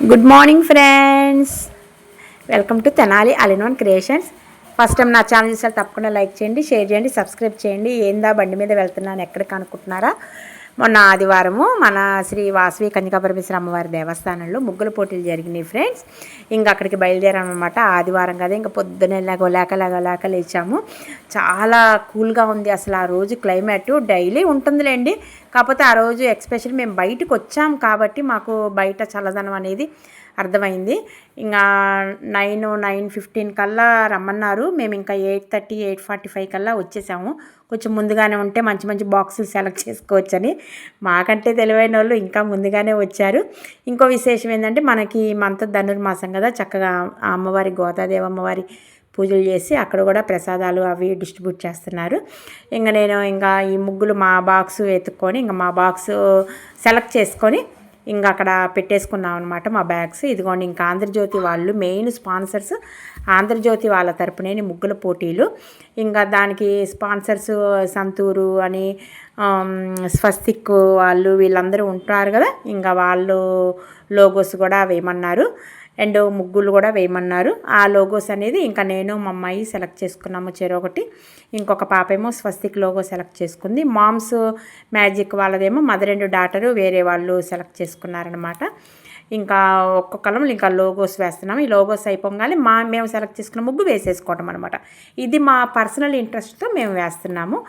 Good morning friends welcome to Tenali అలినోన్ creations first time నా channel చూసారు తప్పకుండా like చేయండి షేర్ చేయండి సబ్స్క్రైబ్ చేయండి. ఏందా బండి మీద వెళ్తున్నాను ఎక్కడికి అనుకుంటున్నారా మొన్న ఆదివారము మన శ్రీ వాసవి కన్యకాపరమేశ్వర అమ్మవారి దేవస్థానంలో ముగ్గుల పోటీలు జరిగినాయి ఫ్రెండ్స్. ఇంకా అక్కడికి బయలుదేరామన్నమాట. ఆదివారం కదా ఇంకా పొద్దున్నే లేక లేక లేక లేక లేచాము. చాలా కూల్గా ఉంది అసలు ఆ రోజు క్లైమేట్. డైలీ ఉంటుందిలేండి. కాకపోతే ఆ రోజు ఎక్స్పెషల్ మేము బయటకు వచ్చాం కాబట్టి మాకు బయట చల్లదనం అనేది అర్థమైంది. ఇంకా నైన్ నైన్ ఫిఫ్టీన్ కల్లా రమ్మన్నారు. మేము ఇంకా eight thirty eight forty five కల్లా వచ్చేసాము. కొంచెం ముందుగానే ఉంటే మంచి మంచి బాక్సులు సెలెక్ట్ చేసుకోవచ్చని మాకంటే తెలివైన వాళ్ళు ఇంకా ముందుగానే వచ్చారు. ఇంకో విశేషం ఏంటంటే మనకి మంత మంత్ ధనుర్మాసం కదా చక్కగా అమ్మవారి గోదాదేవి అమ్మవారి పూజలు చేసి అక్కడ కూడా ప్రసాదాలు అవి డిస్ట్రిబ్యూట్ చేస్తున్నారు. ఇంకా నేను ఇంకా ఈ ముగ్గులు మా బాక్స్ వెతుక్కొని ఇంకా మా బాక్స్ సెలెక్ట్ చేసుకొని ఇంకా అక్కడ పెట్టేసుకున్నాం అనమాట మా బ్యాగ్స్. ఇదిగోండి ఇంకా ఆంధ్రజ్యోతి వాళ్ళు మెయిన్ స్పాన్సర్స్ ఆంధ్రజ్యోతి వాళ్ళ తరపునే ముగ్గుల పోటీలు. ఇంకా దానికి స్పాన్సర్స్ సంతూరు అని స్వస్తిక్ వాళ్ళు వీళ్ళందరూ ఉంటారు కదా. ఇంకా వాళ్ళు లోగోస్ కూడా వేయమన్నారు. అండ్ ముగ్గులు కూడా వేయమన్నారు. ఆ లోగోస్ అనేది ఇంకా నేను మా అమ్మాయి సెలెక్ట్ చేసుకున్నాము చెరొకటి ఇంకొక పాప ఏమో స్వస్తిక్ లోగో సెలెక్ట్ చేసుకుంది. మామ్స్ మ్యాజిక్ వాళ్ళదేమో మదర్ అండ్ డాటరు వేరే వాళ్ళు సెలెక్ట్ చేసుకున్నారనమాట ఇంకా ఒక్కొక్కరం ఇంకా లోగోస్ వేస్తున్నాం ఈ లోగోస్ అయిపోగానే మా మేము సెలెక్ట్ చేసుకున్న ముగ్గు వేసేసుకోవటం అనమాట ఇది మా పర్సనల్ ఇంట్రెస్ట్తో మేము వేస్తున్నాము.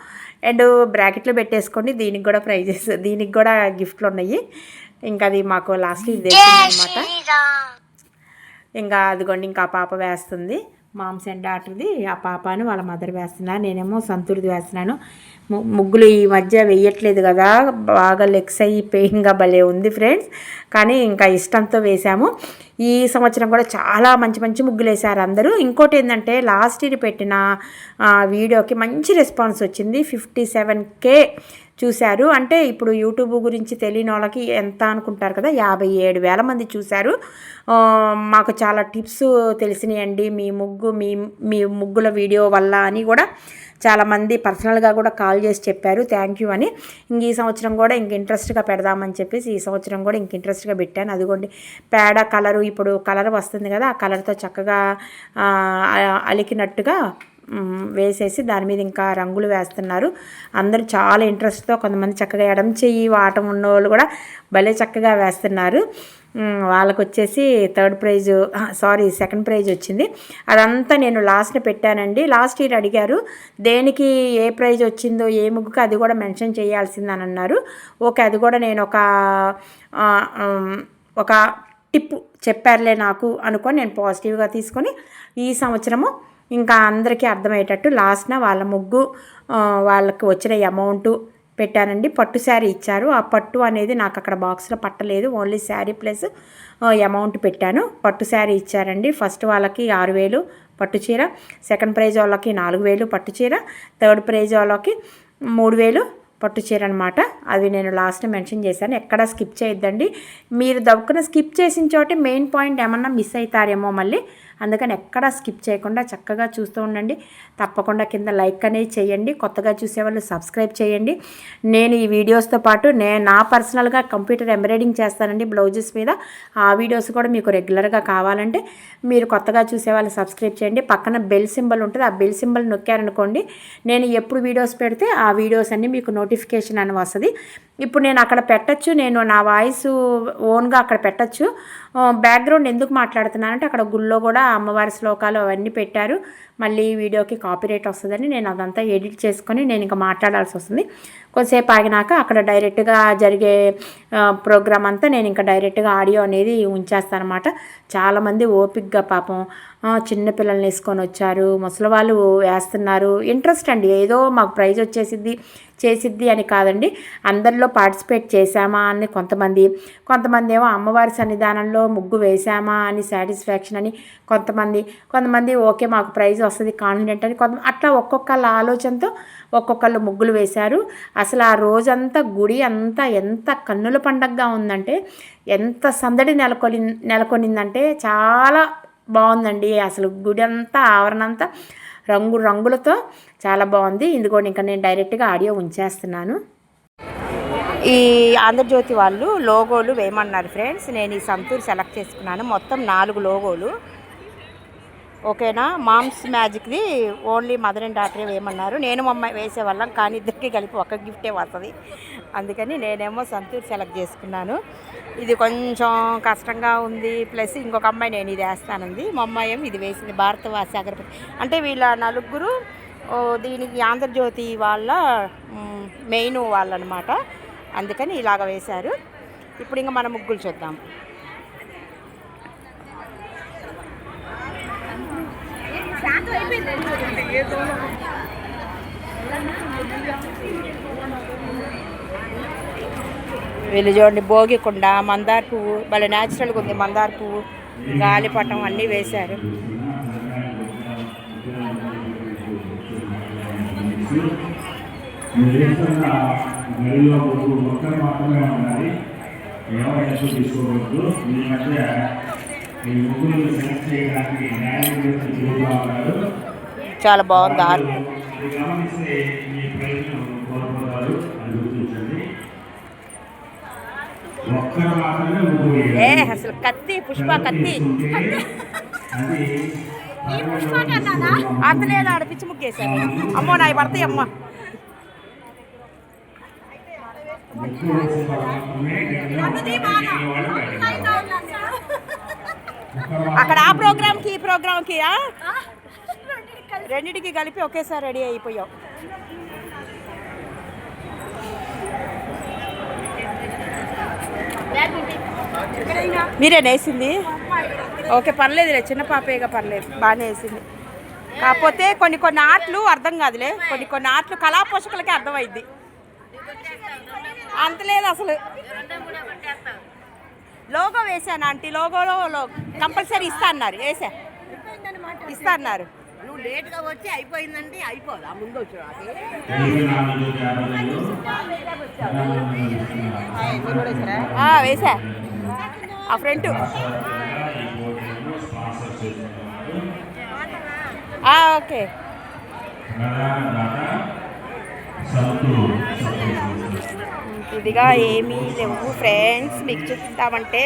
అండ్ బ్రాకెట్లో పెట్టేసుకోండి. దీనికి కూడా ప్రైజెస్ దీనికి కూడా గిఫ్ట్లు ఉన్నాయి. ఇంకా అది మాకు లాస్ట్ ఇది అనమాట ఇంకా అదిగోండి ఇంకా ఆ పాప వేస్తుంది. మామ్స్ అండ్ డాటర్ది ఆ పాపను వాళ్ళ మదర్ వేస్తున్నారు. నేనేమో సంతూర్ది వేస్తున్నాను. ముగ్గులు ఈ మధ్య వేయట్లేదు కదా. బాగా లెగ్స్ అయ్యి పెయిన్గా భలే ఉంది ఫ్రెండ్స్. కానీ ఇంకా ఇష్టంతో వేసాము ఈ సంవత్సరం కూడా చాలా మంచి మంచి ముగ్గులు వేశారు అందరూ. ఇంకోటి ఏంటంటే లాస్ట్ ఇయర్ పెట్టిన వీడియోకి మంచి రెస్పాన్స్ వచ్చింది. ఫిఫ్టీ సెవెన్ కే చూశారు. అంటే ఇప్పుడు యూట్యూబ్ గురించి తెలియని వాళ్ళకి ఎంత అనుకుంటారు కదా? యాభై ఏడు వేల మంది చూశారు. మాకు చాలా టిప్స్ తెలిసినాయండి. మీ ముగ్గు మీ మీ ముగ్గుల వీడియో వల్ల అని కూడా చాలామంది పర్సనల్గా కూడా కాల్ చేసి చెప్పారు. థ్యాంక్ యూ అని. ఇంక ఈ సంవత్సరం కూడా ఇంక ఇంట్రెస్ట్గా పెడదామని చెప్పేసి ఈ సంవత్సరం కూడా ఇంక ఇంట్రెస్ట్గా పెట్టాను. అదిగోండి పేడ కలరు ఇప్పుడు కలర్ వస్తుంది కదా ఆ కలర్తో చక్కగా అలికినట్టుగా వేసేసి దాని మీద ఇంకా రంగులు వేస్తున్నారు. అందరూ చాలా ఇంట్రెస్ట్తో కొంతమంది చక్కగా ఎడం చెయ్యి వాటం ఉన్నవాళ్ళు కూడా భలే చక్కగా వేస్తున్నారు. వాళ్ళకు వచ్చేసి third prize sorry second prize వచ్చింది. అదంతా నేను లాస్ట్ని పెట్టానండి. లాస్ట్ ఇయర్ అడిగారు దేనికి ఏ ప్రైజ్ వచ్చిందో ఏ ముగ్గుకి అది కూడా మెన్షన్ చేయాల్సిందని అన్నారు. ఓకే అది కూడా నేను ఒక ఒక టిప్ చెప్పారులే నాకు అనుకొని నేను పాజిటివ్గా తీసుకొని ఈ సంవత్సరము ఇంకా అందరికీ అర్థమయ్యేటట్టు లాస్ట్న వాళ్ళ ముగ్గు వాళ్ళకి వచ్చిన అమౌంట్ పెట్టానండి. పట్టు శారీ ఇచ్చారు. ఆ పట్టు అనేది నాకు అక్కడ బాక్స్లో పట్టలేదు. ఓన్లీ శారీ ప్లస్ అమౌంట్ పెట్టాను. పట్టు శారీ ఇచ్చారండి. ఫస్ట్ వాళ్ళకి ఆరు వేలు పట్టు చీర సెకండ్ ప్రైజ్ వాళ్ళకి నాలుగు వేలు పట్టు చీర థర్డ్ ప్రైజ్ వాళ్ళకి మూడు వేలు పట్టు చీర అనమాట అది నేను లాస్ట్ మెన్షన్ చేశాను. ఎక్కడ స్కిప్ చేయొద్దండి. మీరు దవ్వుకున్న స్కిప్ చేసిన చోటే మెయిన్ పాయింట్ ఏమన్నా మిస్ అవుతారేమో మళ్ళీ అందుకని ఎక్కడ స్కిప్ చేయకుండా చక్కగా చూస్తూ ఉండండి. తప్పకుండా కింద లైక్ అనేది చేయండి. కొత్తగా చూసేవాళ్ళు సబ్స్క్రైబ్ చేయండి. నేను ఈ వీడియోస్తో పాటు నేను నా పర్సనల్గా కంప్యూటర్ ఎంబ్రాయిడింగ్ చేస్తానండి బ్లౌజెస్ మీద. ఆ వీడియోస్ కూడా మీకు రెగ్యులర్గా కావాలంటే మీరు కొత్తగా చూసేవాళ్ళు సబ్స్క్రైబ్ చేయండి. పక్కన బెల్ సింబల్ ఉంటుంది. ఆ బెల్ సింబల్ నొక్కారనుకోండి నేను ఎప్పుడు వీడియోస్ పెడితే ఆ వీడియోస్ అన్నీ మీకు నోటిఫికేషన్ అని వస్తుంది. ఇప్పుడు నేను అక్కడ పెట్టచ్చు నేను నా వాయిస్ ఓన్గా అక్కడ పెట్టచ్చు. బ్యాక్గ్రౌండ్ ఎందుకు మాట్లాడుతున్నానంటే అక్కడ గుళ్ళో కూడా అమ్మవారి శ్లోకాలు అవన్నీ పెట్టారు. మళ్ళీ వీడియోకి కాపీరేట్ వస్తుందని నేను అదంతా ఎడిట్ చేసుకొని నేను ఇంకా మాట్లాడాల్సి వస్తుంది. కొద్దిసేపు ఆగినాక అక్కడ డైరెక్ట్గా జరిగే ప్రోగ్రామ్ అంతా నేను ఇంకా డైరెక్ట్గా ఆడియో అనేది ఉంచేస్తాను అనమాట చాలామంది ఓపిక్గా పాపం చిన్నపిల్లల్ని చిన్న పిల్లల్ని వేసుకొని వచ్చారు ముసలి వాళ్ళు వేస్తున్నారు. ఇంట్రెస్ట్ అండి ఏదో మాకు ప్రైజ్ వచ్చేసిద్ది చేసిద్ది అని కాదండి. అందరిలో పార్టిసిపేట్ చేశామా అని కొంతమంది కొంతమంది ఏమో అమ్మవారి సన్నిధానంలో ముగ్గు వేశామా అని సాటిస్ఫాక్షన్ అని కొంతమంది కొంతమంది ఓకే మాకు ప్రైజ్ వస్తుంది కాన్ఫిడెంట్ అని కొంత అట్లా ఒక్కొక్కళ్ళ ఆలోచనతో ఒక్కొక్కళ్ళు ముగ్గులు వేశారు. అసలు ఆ రోజంతా గుడి అంతా ఎంత కన్నుల పండగగా ఉందంటే ఎంత సందడి నెలకొని నెలకొనిందంటే చాలా బాగుందండి. అసలు గుడి అంతా ఆవరణ అంతా రంగు రంగులతో చాలా బాగుంది. ఇందుకోండి ఇంకా నేను డైరెక్ట్గా ఆడియో ఉంచేస్తున్నాను. ఈ ఆంధ్రజ్యోతి వాళ్ళు లోగోలు వేయమన్నారు ఫ్రెండ్స్. నేను ఈ సంతూర్ సెలెక్ట్ చేసుకున్నాను. మొత్తం నాలుగు లోగోలు. ఓకేనా? మామ్స్ మ్యాజిక్ది ఓన్లీ మదర్ అండ్ డాటరే వేయమన్నారు. నేను మమ్మ వేసేవాళ్ళం కానీ ఇద్దరికి కలిపి ఒక గిఫ్టే వస్తుంది. అందుకని నేనేమో సంతూర్ సెలెక్ట్ చేసుకున్నాను. ఇది కొంచెం కష్టంగా ఉంది. ప్లస్ ఇంకొక అమ్మాయి నేను ఇది వేస్తానంది. మా అమ్మాయి ఇది వేసింది భారతవాసి అగరపతి అంటే వీళ్ళ నలుగురు దీనికి ఆంధ్రజ్యోతి వాళ్ళ మెయిన్ వాళ్ళనమాట. అందుకని ఇలాగ వేశారు. ఇప్పుడు ఇంకా మన ముగ్గులు చూద్దాం. వీళ్ళు చూడండి భోగికొండ మందార పువ్వు భలే న్యాచురల్గా ఉంది మందార పువ్వు గాలిపటం అన్నీ వేశారు. మాత్రమే ఉండాలి. తీసుకోవద్దు మధ్య ఈ ముగ్గురు సెలెక్ట్ చేయడానికి న్యాయం చేసి తిరుగుతూ ఉన్నారు చాలా బాగుంది ఆరు గమనిస్తే మీ ప్రయత్నం కోల్పోతారు. అని గుర్తించండి. ఒక్కరు మాత్రమే ముగ్గురు ఏ. అసలు కత్తి పుష్ప కత్తి తీసుకుంటే అది అంతలేదు ఆడ పిచ్చి ముగ్గేశారు అమ్మో నా పడతాయి అమ్మ. ముగ్గురు వేసిన తర్వాత మాత్రమే గడిలో వాళ్ళు గడిలో. అక్కడ ఆ ప్రోగ్రామ్కి ఈ ప్రోగ్రామ్కి రెండింటికి కలిపి ఒకేసారి రెడీ అయిపోయావు. మీరే వేసింది ఓకే పర్లేదులే చిన్న పాపేగా పర్లేదు బాగానే వేసింది కాకపోతే కొన్ని కొన్ని ఆటలు అర్థం కాదులే కొన్ని కొన్ని ఆటలు కళా పోషకులకే అర్థమైద్ది. అంత లేదు అసలు. లోగో వేసాను ఆంటీ లోగోలో కంపల్సరీ ఇస్తా అన్నారు. వేసా ఇస్తా అన్నారు. నువ్వు లేట్గా వచ్చి అయిపోయిందంటే అయిపోదా? ముందు వచ్చి ఇరవై నాలుగు యాభైలో ఆ, వేసా ఆ ఫ్రంట్ ఓకే ఇదిగా ఏమీ లేవు. ఫ్రెండ్స్ మీకు చూపిద్దామంటే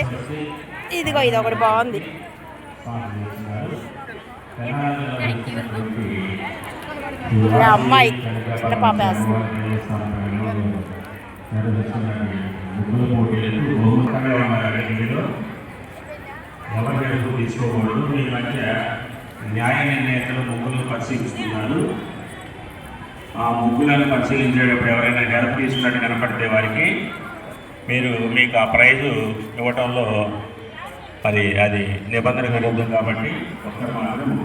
ఇదిగో ఇది ఒకటి బాగుంది. అమ్మాయి చిన్న పాప ఎవరి తీసుకోకూడదు. మీ మధ్య న్యాయ నిర్ణేతలు ముగ్గులు పరిశీలిస్తున్నారు. ఆ ముగ్గులను పరిశీలించేటప్పుడు ఎవరైనా గెలుపు తీసుకున్నట్టు కనపడితే వారికి మీరు మీకు ఆ ప్రైజు ఇవ్వటంలో మరి అది నిబంధన విరుద్ధం కాబట్టి ఒక్కరు మాత్రం.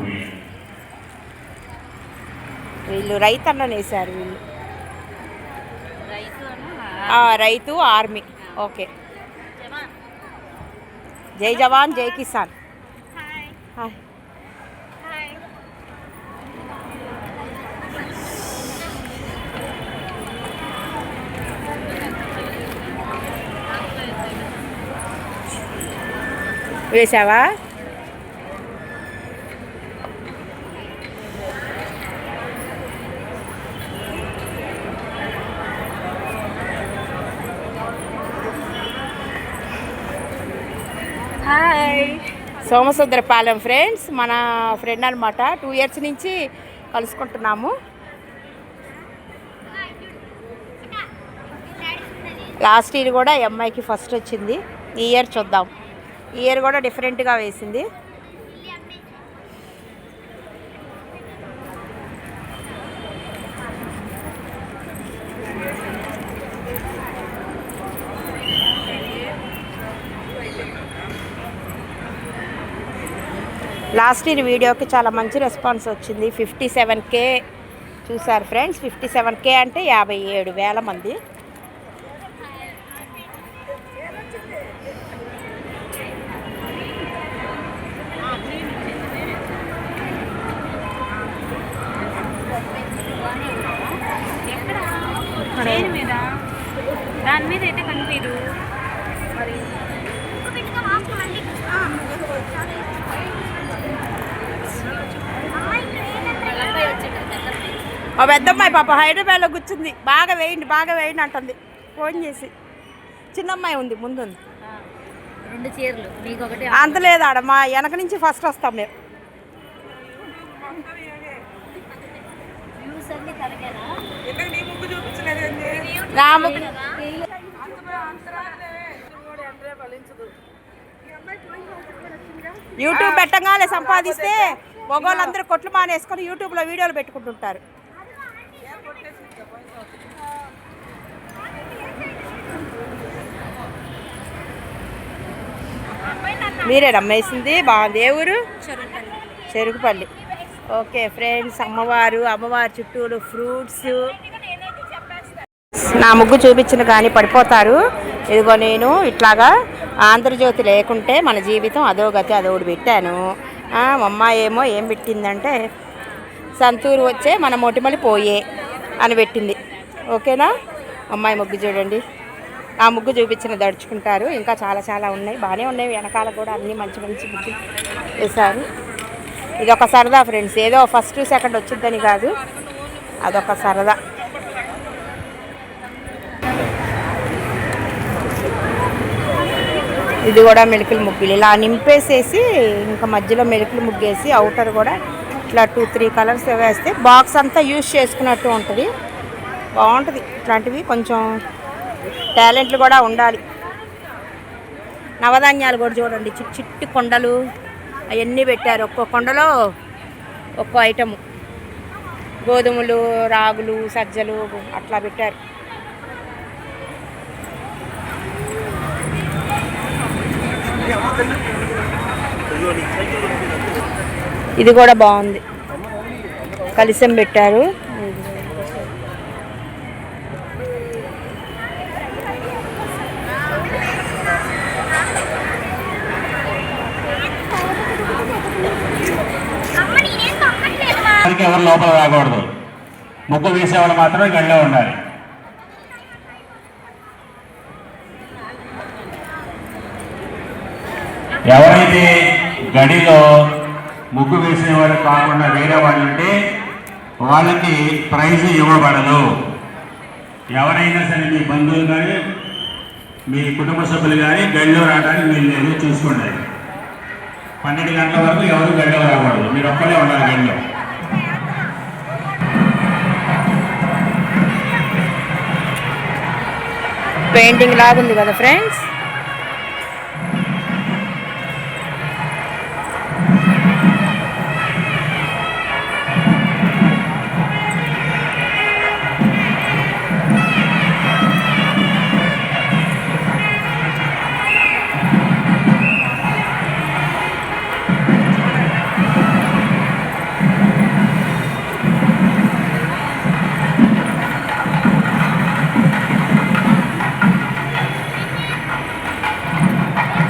వీళ్ళు రైతు అన్నని వేశారు వీళ్ళు. ఆ, రైతు ఆర్మీ. ఓకే. జై జవాన్ జై కిసాన్. హాయ్. వేసావా? హాయ్ సోమసుందరపాలెం ఫ్రెండ్స్ మన ఫ్రెండ్ అనమాట టూ ఇయర్స్ నుంచి కలుసుకుంటున్నాము. లాస్ట్ ఇయర్ కూడా అమ్మాయికి ఫస్ట్ వచ్చింది. ఈ ఇయర్ చూద్దాం. ఇయర్ కూడా డిఫరెంట్గా వేసింది. లాస్ట్ ఇయర్ వీడియోకి చాలా మంచి రెస్పాన్స్ వచ్చింది. ఫిఫ్టీ సెవెన్ కే చూసారు ఫ్రెండ్స్. ఫిఫ్టీ సెవెన్ కే అంటే యాభై ఏడు వేల మంది చైన్ మీద దాని మీద అయితే కనిపించదు మరి మా పెద్దమ్మాయి పాప హైదరాబాద్లో కూర్చుంది. బాగా వేయండి బాగా వేయండి అంటుంది. ఫోన్ చేసి. చిన్నమ్మాయి ఉంది ముందుంది. రెండు చీరలు. నీకు ఒకటి అంత లేదు ఆడ మా వెనక నుంచి ఫస్ట్ వస్తాం మేము. యూట్యూబ్ పెట్టగానే సంపాదిస్తే మగవాళ్ళందరూ కొట్లు మానేసుకొని యూట్యూబ్లో వీడియోలు పెట్టుకుంటుంటారు. మీరే నమ్మేసింది బాగుంది ఏ ఊరు? చెరుకుపల్లి. ఓకే ఫ్రెండ్స్ అమ్మవారు అమ్మవారి చుట్టూరు ఫ్రూట్స్. నా ముగ్గు చూపించిన కానీ పడిపోతారు. ఇదిగో నేను ఇట్లాగా ఆంధ్రజ్యోతి లేకుంటే మన జీవితం అదో గతి అదోటి పెట్టాను. ఆ, మా అమ్మాయి ఏమో ఏం పెట్టిందంటే సంతూరు వచ్చే మన మొటిమలి పోయే అని పెట్టింది. ఓకేనా? అమ్మాయి ముగ్గు చూడండి. ఆ ముగ్గు చూపించిన దడుచుకుంటారు. ఇంకా చాలా చాలా ఉన్నాయి. బాగానే ఉన్నాయి. వెనకాల కూడా అన్నీ మంచి మంచి ముగ్గులు వేశారు. ఇది ఒక సరదా ఫ్రెండ్స్. ఏదో ఫస్ట్ సెకండ్ వచ్చిద్దని కాదు. అదొక సరదా. ఇది కూడా మెలికల ముగ్గులు. ఇలా నింపేసేసి ఇంకా మధ్యలో మెలికల ముగ్గేసి అవుటర్ కూడా ఇట్లా టూ త్రీ కలర్స్ వేస్తే బాక్స్ అంతా యూజ్ చేసుకున్నట్టు ఉంటుంది. బాగుంటుంది. ఇట్లాంటివి కొంచెం టాలెంట్లు కూడా ఉండాలి. నవధాన్యాలు కూడా చూడండి. చిట్టి చిట్టి కొండలు అవన్నీ పెట్టారు. ఒక్కో కొండలో ఒక్కో ఐటము. గోధుమలు రాగులు సజ్జలు అట్లా పెట్టారు. ఇది కూడా బాగుంది. కలిసం పెట్టారు. అందరికీ ఎవరు లోపల రాకూడదు. ముగ్గు వేసేవాళ్ళు మాత్రమే గడిలో ఉండాలి. ఎవరైతే గడిలో ముగ్గు వేసేవాళ్ళు కాకుండా వేరే వాళ్ళు ఉంటే వాళ్ళకి ప్రైజ్ ఇవ్వబడదు. ఎవరైనా సరే మీ బంధువులు కానీ మీ కుటుంబ సభ్యులు కానీ గడిలో రావడానికి మీరు లేదు. చూసుకోండి. పన్నెండు గంటల వరకు ఎవరు గడిలో రాకూడదు. మీరు ఒక్కడే ఉండాలి గడిలో. పెయింటింగ్ లాగుంది కదా ఫ్రెండ్స్?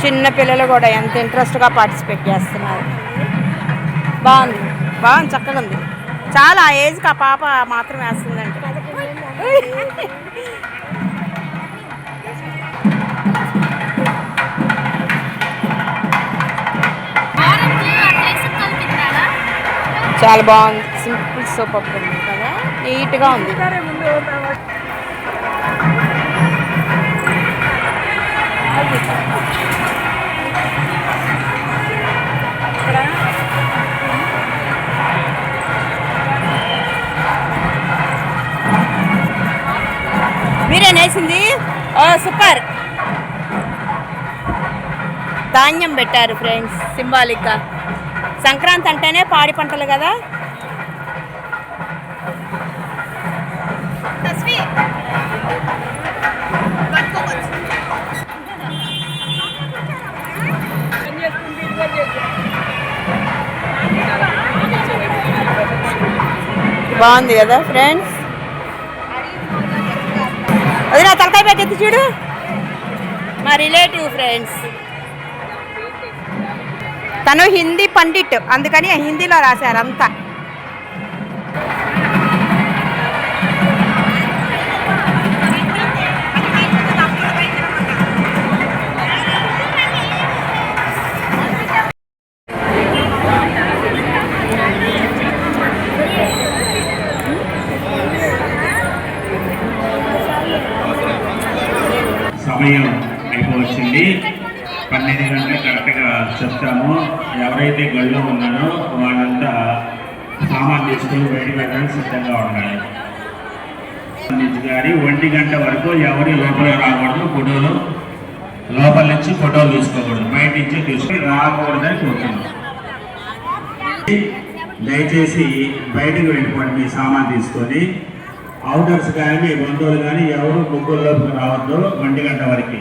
చిన్న పిల్లలు కూడా ఎంత ఇంట్రెస్ట్గా పార్టిసిపేట్ చేస్తున్నారు. బాగుంది. బాగుంది చక్కగా ఉంది. చాలా ఆ ఏజ్కి ఆ పాప మాత్రం వేస్తుందండి. చాలా బాగుంది. సింపుల్ సోప్ ఉంది కదా. నీట్గా ఉంది. ధాన్యం పెట్టారు ఫ్రెండ్స్ సింబాలిక్గా. సంక్రాంతి అంటేనే పాడి పంటలు కదా? బాగుంది కదా ఫ్రెండ్స్? అది నా తలకాయ పెట్టేది చూడు. మా రిలేటివ్ ఫ్రెండ్స్. తను హిందీ పండిట్ అందుకని హిందీలో రాశారు అంతా. సమయం పన్నెండు గంటలు కరెక్ట్గా చెప్తాము. ఎవరైతే గడిలో ఉన్నారో వాళ్ళంతా సామాన్ తీసుకొని బయటికి వెళ్ళడానికి సిద్ధంగా ఉండాలి. నుంచి కానీ ఒంటి గంట వరకు ఎవరి లోపల రాకూడదు ఫోటోలు. లోపల నుంచి ఫోటోలు తీసుకోకూడదు. బయట నుంచి తీసుకుని రాకూడదని కోరుతున్నాం. దయచేసి బయటకు వెళ్ళిపోండి మీ సామాన్ తీసుకొని. అవుటర్స్ కానీ మీ బంధువులు కానీ ఎవరు ముగ్గురులోకి రావద్దు ఒంటి గంట వరకు.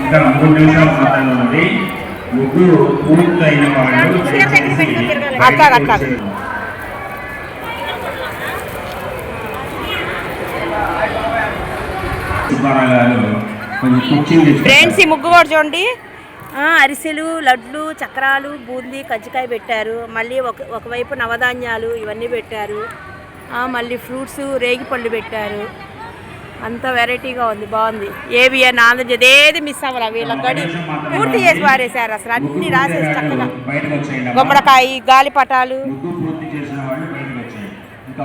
ఇంకా మూడు నిమిషాల మాత్రమే ఉంది ముగ్గు పూర్తయిన వాళ్ళు. సుబ్బారావు గారు కొంచెం కుర్చీలు. ఫ్రెండ్స్ ఈ ముగ్గు కూడా చూడండి అరిసెలు లడ్లు చక్రాలు బూందీ కజ్జికాయ పెట్టారు. మళ్ళీ ఒక ఒకవైపు నవధాన్యాలు ఇవన్నీ పెట్టారు. మళ్ళీ ఫ్రూట్స్ రేగిపళ్ళు పెట్టారు. అంత వెరైటీగా ఉంది బాగుంది. ఏబిఎన్ ఆంధ్రజ్యోతి ఏది మిస్ అవ్వాలి? వీళ్ళ గడి పూర్తి చేసి పారేశారు అసలు అన్ని రాసేసి చక్కగా. గుమ్మడికాయ గాలిపటాలు. ఇంకా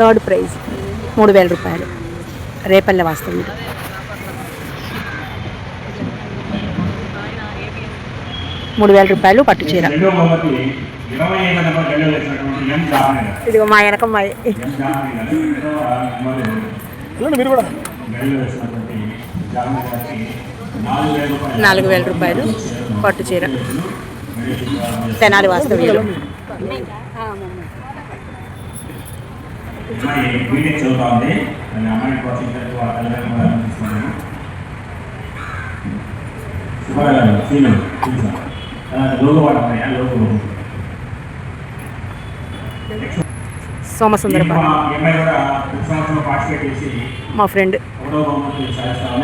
థర్డ్ ప్రైజ్. మూడు వేల రూపాయలు. రేపల్లె వాస్తవం మూడు వేల రూపాయలు పట్టు చీర. ఇదిగో మా వెనకమ్మ ఎం జామయ్య గారు రెండవ బహుమతి మీరు కూడా. గడిలో వేసినటువంటి జామయ్య గారికి నాలుగు వేల రూపాయలు పట్టు చీర. తెనాలి వాస్తవ్యులు అమ్మాయి బీటెక్ చదువుతా ఉంది దాని అమ్మాయి ప్రోత్సహించారు వాళ్ళ తల్లిదండ్రులు కూడా తీసుకున్నాను సుబ్బారావు గారు సీను చూసా లోగో వాడు ఉన్నాయా లోగో సోమసుందర ఈ మా- ఫ్రెండ్.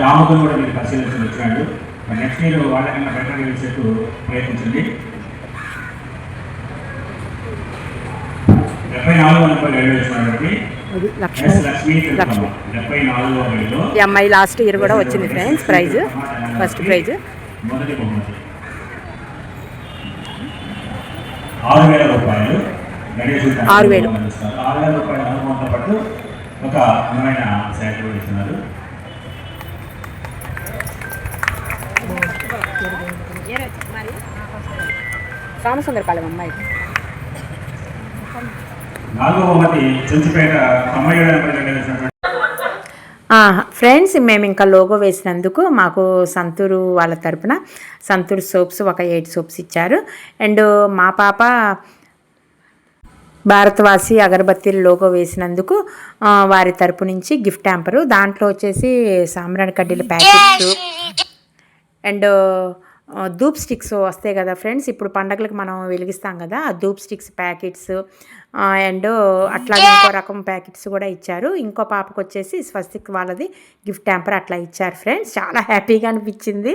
ఆమెకు కూడా మీరు పరిశీలించి వచ్చాడు నెక్స్ట్ ఇయర్ వాళ్ళకన్నా బెటర్ గెలిచేట్టు ప్రయత్నించండి. ఈ అమ్మాయి లాస్ట్ ఇయర్ కూడా వచ్చింది ఫ్రెండ్స్ ప్రైజ్. First prize. ఆరు వేల రూపాయలు. గణేష్ గారు ఆరు వేలు. అందిస్తారు. ఆరు వేల రూపాయల అనుభవంతో పాటు ఒక అందమైన శాఖ కూడా ఇస్తున్నారు. సోమసుందరపాలెం అమ్మాయి. చెంచుపేట తొంభై ఏడు ఎనభై ఫ్రెండ్స్ మేము ఇంకా లోగో వేసినందుకు మాకు సంతూరు వాళ్ళ తరపున సంతూరు సోప్స్ ఒక ఎయిట్ సోప్స్ ఇచ్చారు. అండ్ మా పాప భారతవాసి అగరబత్తీలు లోగో వేసినందుకు వారి తరపు నుంచి గిఫ్ట్ హ్యాంపరు దాంట్లో వచ్చేసి సాంబ్రాణి కడ్డీల ప్యాకెట్స్. అండ్ ధూప్ స్టిక్స్ వస్తాయి కదా ఫ్రెండ్స్ ఇప్పుడు పండగలకు మనం వెలిగిస్తాం కదా ఆ ధూప్ స్టిక్స్ ప్యాకెట్స్ అండ్ అట్లాగే ఇంకో రకం ప్యాకెట్స్ కూడా ఇచ్చారు. ఇంకో పాపకు వచ్చేసి స్వస్తిక్ వాళ్ళది గిఫ్ట్ హ్యాంపర్ అట్లా ఇచ్చారు ఫ్రెండ్స్. చాలా హ్యాపీగా అనిపించింది.